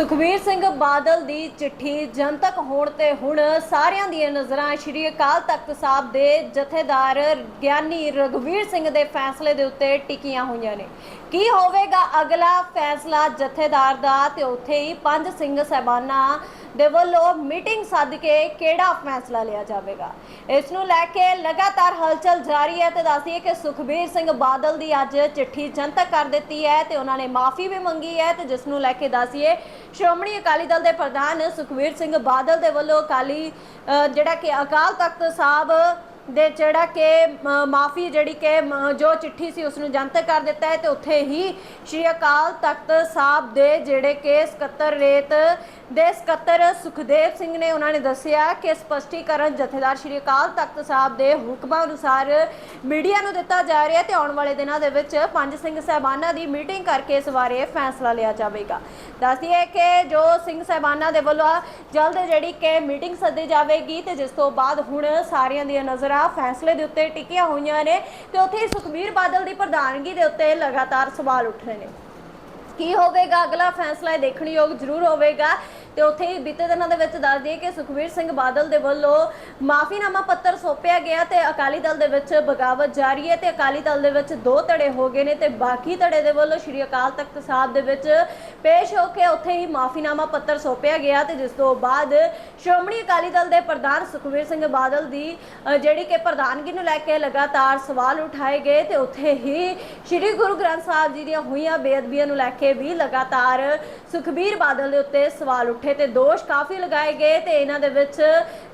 ਸੁਖਬੀਰ ਸਿੰਘ ਬਾਦਲ ਦੀ ਚਿੱਠੀ ਜਨਤਕ ਹੋਣ ਤੇ ਹੁਣ ਸਾਰਿਆਂ ਦੀਆਂ ਨਜ਼ਰਾਂ ਸ਼੍ਰੀ ਅਕਾਲ ਤਖਤ ਸਾਹਿਬ ਦੇ ਜਥੇਦਾਰ ਗਿਆਨੀ ਰਘਵੀਰ ਸਿੰਘ ਦੇ ਫੈਸਲੇ ਦੇ ਉੱਤੇ ਟਿਕੀਆਂ ਹੋਈਆਂ ਨੇ। ਕੀ ਹੋਵੇਗਾ ਅਗਲਾ ਫੈਸਲਾ ਜਥੇਦਾਰ ਦਾ? ਤੇ ਉੱਥੇ ਹੀ ਪੰਜ ਸਿੰਘ ਸਹਿਬਾਨਾਂ ਦੇ ਵੱਲੋਂ ਮੀਟਿੰਗ ਸੱਦ ਕੇ ਕਿਹੜਾ ਫੈਸਲਾ ਲਿਆ ਜਾਵੇਗਾ? ਇਸ ਨੂੰ ਲੈ ਕੇ ਲਗਾਤਾਰ ਹਲਚਲ ਜਾਰੀ ਹੈ ਤੇ ਦੱਸਦੀਏ ਕਿ ਸੁਖਬੀਰ ਸਿੰਘ ਬਾਦਲ ਦੀ ਅੱਜ ਚਿੱਠੀ ਜਨਤਕ ਕਰ ਦਿੱਤੀ ਹੈ ਤੇ ਉਹਨਾਂ ਨੇ ਮਾਫੀ ਵੀ ਮੰਗੀ ਹੈ ਤੇ ਜਿਸ ਨੂੰ ਲੈ ਕੇ ਦੱਸਦੀਏ ਸ਼੍ਰੋਮਣੀ ਅਕਾਲੀ ਦਲ ਦੇ ਪ੍ਰਧਾਨ ਸੁਖਬੀਰ ਸਿੰਘ ਬਾਦਲ ਦੇ ਵੱਲੋਂ ਅਕਾਲੀ ਜਿਹੜਾ ਕਿ ਅਕਾਲ ਤਖਤ ਸਾਹਿਬ ਦੇ ਜਿਹੜਾ ਕਿ ਮ- ਮਾਫੀ ਜਿਹੜੀ ਕਿ ਜੋ ਚਿੱਠੀ ਸੀ ਉਸ ਨੂੰ ਜਨਤਕ ਕਰ ਦਿੱਤਾ ਹੈ ਤੇ ਉੱਥੇ ਹੀ ਸ਼੍ਰੀ ਅਕਾਲ ਤਖਤ ਸਾਹਿਬ ਦੇ ਜਿਹੜੇ ਕਿ ਸਕੱਤਰ ਰੇਤ ਦੇ ਸਕੱਤਰ ਸੁਖਦੇਵ ਸਿੰਘ ਨੇ ਉਹਨਾਂ ਨੇ ਦੱਸਿਆ ਕਿ ਸਪਸ਼ਟੀਕਰਨ ਜਥੇਦਾਰ ਸ਼੍ਰੀ ਅਕਾਲ ਤਖਤ ਸਾਹਿਬ ਦੇ ਹੁਕਮਾਂ ਅਨੁਸਾਰ ਮੀਡੀਆ ਨੂੰ ਦਿੱਤਾ ਜਾ ਰਿਹਾ ਹੈ ਤੇ ਆਉਣ ਵਾਲੇ ਦਿਨਾਂ ਦੇ ਵਿੱਚ ਪੰਜ ਸਿੰਘ ਸਹਿਬਾਨਾਂ ਦੀ ਮੀਟਿੰਗ ਕਰਕੇ ਇਸ ਬਾਰੇ ਫੈਸਲਾ ਲਿਆ ਜਾਵੇਗਾ। ਦੱਸਦੀ ਹੈ ਕਿ ਜੋ ਸਿੰਘ ਸਹਿਬਾਨਾਂ ਦੇ ਵੱਲੋਂ ਜਲਦ ਜਿਹੜੀ ਕਿ ਮੀਟਿੰਗ ਸੱਦੀ ਜਾਵੇਗੀ ਤੇ ਜਿਸ ਤੋਂ ਬਾਅਦ ਹੁਣ ਸਾਰਿਆਂ ਦੀਆਂ ਨਜ਼ਰ ਫੈਸਲੇ ਦੇ ਉੱਤੇ ਟਿਕੀਆਂ ਹੋਈਆਂ ਨੇ ਤੇ ਉੱਥੇ ਸੁਖਬੀਰ ਬਾਦਲ ਦੀ ਪ੍ਰਧਾਨਗੀ ਦੇ ਉੱਤੇ ਲਗਾਤਾਰ ਸਵਾਲ ਉੱਠ ਰਹੇ ਨੇ। ਕੀ ਹੋਵੇਗਾ? ਅਗਲਾ ਫੈਸਲਾ ਦੇਖਣਯੋਗ ਜ਼ਰੂਰ ਹੋਵੇਗਾ। ਤੇ ਉੱਥੇ ਹੀ ਬੀਤੇ ਦਿਨਾਂ ਦੇ ਵਿੱਚ ਦੱਸ ਦਈਏ ਕਿ ਸੁਖਵੀਰ ਸਿੰਘ ਬਾਦਲ ਦੇ ਵੱਲੋਂ ਮਾਫੀਨਾਮਾ ਪੱਤਰ ਸੌਂਪਿਆ ਗਿਆ ਤੇ ਅਕਾਲੀ ਦਲ ਦੇ ਵਿੱਚ ਬਗਾਵਤ ਜਾਰੀ ਹੈ ਤੇ ਅਕਾਲੀ ਦਲ ਦੇ ਵਿੱਚ ਦੋ ਧੜੇ ਹੋ ਗਏ ਨੇ ਤੇ ਬਾਕੀ ਧੜੇ ਦੇ ਵੱਲੋਂ ਸ਼੍ਰੀ ਅਕਾਲ ਤਖਤ ਸਾਹਿਬ ਦੇ ਵਿੱਚ ਪੇਸ਼ ਹੋ ਕੇ ਉੱਥੇ ਹੀ ਮਾਫੀਨਾਮਾ ਪੱਤਰ ਸੌਂਪਿਆ ਗਿਆ ਤੇ ਜਿਸ ਤੋਂ ਬਾਅਦ ਸ਼੍ਰੋਮਣੀ ਅਕਾਲੀ ਦਲ ਦੇ ਪ੍ਰਧਾਨ ਸੁਖਵੀਰ ਸਿੰਘ ਬਾਦਲ ਦੀ ਜਿਹੜੀ ਕਿ ਪ੍ਰਧਾਨਗੀ ਨੂੰ ਲੈ ਕੇ ਲਗਾਤਾਰ ਸਵਾਲ ਉਠਾਏ ਗਏ ਤੇ ਉੱਥੇ ਹੀ ਸ਼੍ਰੀ ਗੁਰੂ ਗ੍ਰੰਥ ਸਾਹਿਬ ਜੀ ਦੀਆਂ ਹੋਈਆਂ ਬੇਅਦਬੀਆਂ ਨੂੰ ਲੈ ਕੇ ਵੀ ਲਗਾਤਾਰ ਸੁਖਬੀਰ ਬਾਦਲ ਦੇ ਉੱਤੇ ਸਵਾਲ ਉੱਠੇ ਤੇ ਦੋਸ਼ ਕਾਫੀ ਲਗਾਏ ਗਏ ਤੇ ਇਹਨਾਂ ਦੇ ਵਿੱਚ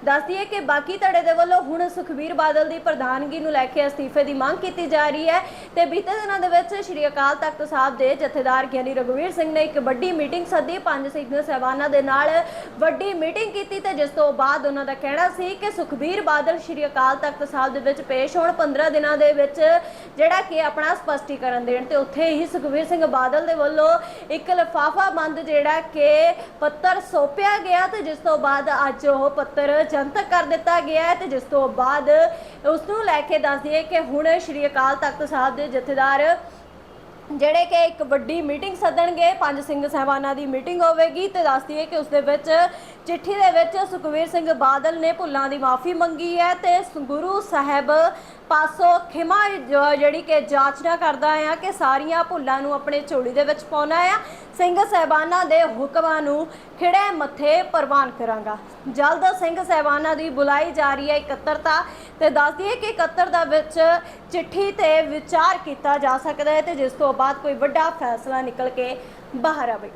ਦੱਸਦੀਏ ਕਿ ਬਾਕੀ ਧੜੇ ਦੇ ਵੱਲੋਂ ਹੁਣ ਸੁਖਬੀਰ ਬਾਦਲ ਦੀ ਪ੍ਰਧਾਨਗੀ ਨੂੰ ਲੈ ਕੇ ਅਸਤੀਫੇ ਦੀ ਮੰਗ ਕੀਤੀ ਜਾ ਰਹੀ ਹੈ ਤੇ ਬੀਤੇ ਦਿਨਾਂ ਦੇ ਵਿੱਚ ਸ਼੍ਰੀ ਅਕਾਲ ਤਖਤ ਸਾਹਿਬ ਦੇ ਜਥੇਦਾਰ ਗਿਆਨੀ ਰਘੁਵੀਰ ਸਿੰਘ ਨੇ ਇੱਕ ਵੱਡੀ ਮੀਟਿੰਗ ਸੱਦੀ। ਪੰਜ ਸਿੰਘ ਸਹਿਬਾਨਾਂ ਦੇ ਨਾਲ ਵੱਡੀ ਮੀਟਿੰਗ ਕੀਤੀ ਤੇ ਜਿਸ ਤੋਂ ਬਾਅਦ ਉਹਨਾਂ ਦਾ ਕਹਿਣਾ ਸੀ ਕਿ ਸੁਖਬੀਰ ਬਾਦਲ ਸ਼੍ਰੀ ਅਕਾਲ ਤਖਤ ਸਾਹਿਬ ਦੇ ਵਿੱਚ ਪੇਸ਼ ਹੋਣ। 15 ਦਿਨਾਂ ਦੇ ਵਿੱਚ ਜਿਹੜਾ ਕਿ ਆਪਣਾ ਸਪਸ਼ਟੀਕਰਨ ਦੇਣ ਤੇ ਉੱਥੇ ਹੀ ਸੁਖਬੀਰ ਸਿੰਘ ਬਾਦਲ ਦੇ ਵੱਲੋਂ ਇੱਕ ਲਿਫਾਫਾ ਬੰਦ ਜਿਹੜਾ ਕਿ ਪੱਤਰ ਸੌਂਪਿਆ ਗਿਆ ਤੇ ਜਿਸ ਤੋਂ ਬਾਅਦ ਅੱਜ ਉਹ ਪੱਤਰ ਜਨਤਕ ਕਰ ਦਿੱਤਾ ਗਿਆ ਹੈ ਤੇ ਜਿਸ ਤੋਂ ਬਾਅਦ ਉਸ ਨੂੰ ਲੈ ਕੇ ਦੱਸ ਦਈਏ ਕਿ ਹੁਣ ਸ਼੍ਰੀ ਅਕਾਲ ਤਖਤ ਸਾਹਿਬ ਦੇ ਜਥੇਦਾਰ ਜਿਹੜੇ ਕਿ ਇੱਕ ਵੱਡੀ ਮੀਟਿੰਗ ਸੱਦਣਗੇ, ਪੰਜ ਸਿੰਘ ਸਹਿਬਾਨਾਂ ਦੀ ਮੀਟਿੰਗ ਹੋਵੇਗੀ ਤੇ ਦੱਸ ਦਈਏ ਕਿ ਉਸ ਦੇ ਵਿੱਚ ਚਿੱਠੀ ਦੇ ਵਿੱਚ ਸੁਖਵੀਰ ਸਿੰਘ ਬਾਦਲ ਨੇ ਭੁੱਲਾਂ ਦੀ ਮਾਫੀ ਮੰਗੀ ਹੈ ਤੇ ਗੁਰੂ ਸਾਹਿਬ ਪਾਸੋਂ ਖਿਮਾ ਜਿਹੜੀ ਕਿ ਜਾਚਨਾ ਕਰਦਾ ਆ ਕਿ ਸਾਰੀਆਂ ਭੁੱਲਾਂ ਨੂੰ ਆਪਣੇ ਝੋਲੀ ਦੇ ਵਿੱਚ ਪਾਉਣਾ ਆ। ਸਿੰਘ ਸਹਿਬਾਨਾਂ ਦੇ ਹੁਕਮਾਂ ਨੂੰ ਖਿੜੇ ਮੱਥੇ ਪ੍ਰਵਾਨ ਕਰਾਂਗਾ। ਜਲਦ ਸਿੰਘ ਸਹਿਬਾਨਾਂ ਦੀ ਬੁਲਾਈ ਜਾ ਰਹੀ ਹੈ ਇਕੱਤਰਤਾ ਤੇ ਦੱਸ ਦਈਏ ਕਿ ਇਕੱਤਰਤਾ ਵਿੱਚ ਚਿੱਠੀ ਤੇ ਵਿਚਾਰ ਕੀਤਾ ਜਾ ਸਕਦਾ ਹੈ ਤੇ ਜਿਸ ਤੋਂ ਬਾਅਦ ਕੋਈ ਵੱਡਾ ਫੈਸਲਾ ਨਿਕਲ ਕੇ ਬਾਹਰ ਆਵੇਗਾ।